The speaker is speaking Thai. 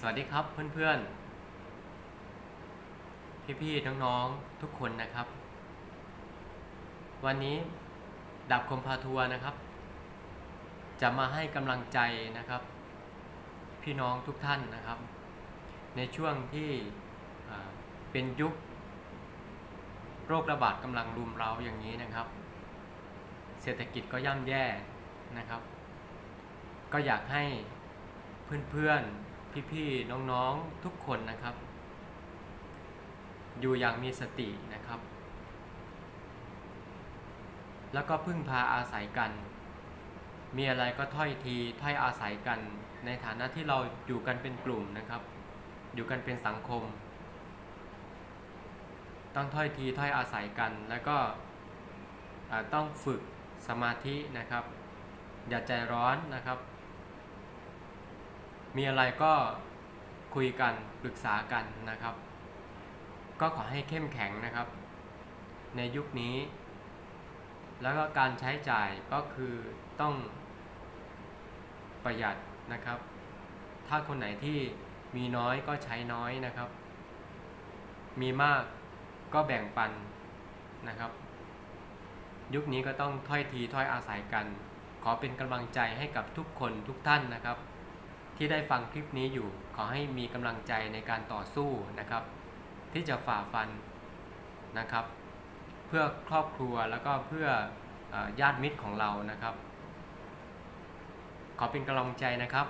สวัสดีครับเพื่อนๆ พี่ๆ น้องๆ ทุกคนนะครับ วันนี้ดับคมพาทัวร์นะครับ จะมาให้กำลังใจนะครับ พี่น้องทุกท่านนะครับ ในช่วงที่เป็นยุค โรคระบาดกำลังรุมเร้าอย่างนี้นะครับ เศรษฐกิจก็ย่ำแย่นะครับ ก็อยากให้เพื่อนๆ พี่ๆน้องๆทุกคนนะครับ อยู่อย่างมีสตินะครับ แล้วก็พึ่งพาอาศัยกัน มีอะไรก็ถ้อยทีถ้อยอาศัยกัน ในฐานะที่เราอยู่กันเป็นกลุ่มนะครับ อยู่กันเป็นสังคม ต้องถ้อยทีถ้อยอาศัยกันแล้วก็ต้องฝึกสมาธินะครับ อย่าใจร้อนนะครับ มีอะไรก็คุยกันปรึกษากันนะครับ ก็ขอให้เข้มแข็งนะครับ ในยุคนี้ แล้วก็การใช้จ่ายก็คือต้องประหยัดนะครับ ถ้าคนไหนที่มีน้อยก็ใช้น้อยนะครับ มีมากก็แบ่งปันนะครับ ยุคนี้ก็ต้องถ้อยทีถ้อยอาศัยกัน ขอเป็นกำลังใจให้กับทุกคนทุกท่านนะครับ ที่ได้ฟังคลิปนี้อยู่ ขอให้มีกำลังใจในการต่อสู้นะครับ ที่จะฝ่าฟันนะครับ เพื่อครอบครัวแล้วก็เพื่อญาติมิตรของเรานะครับ ขอเป็นกำลังใจนะครับ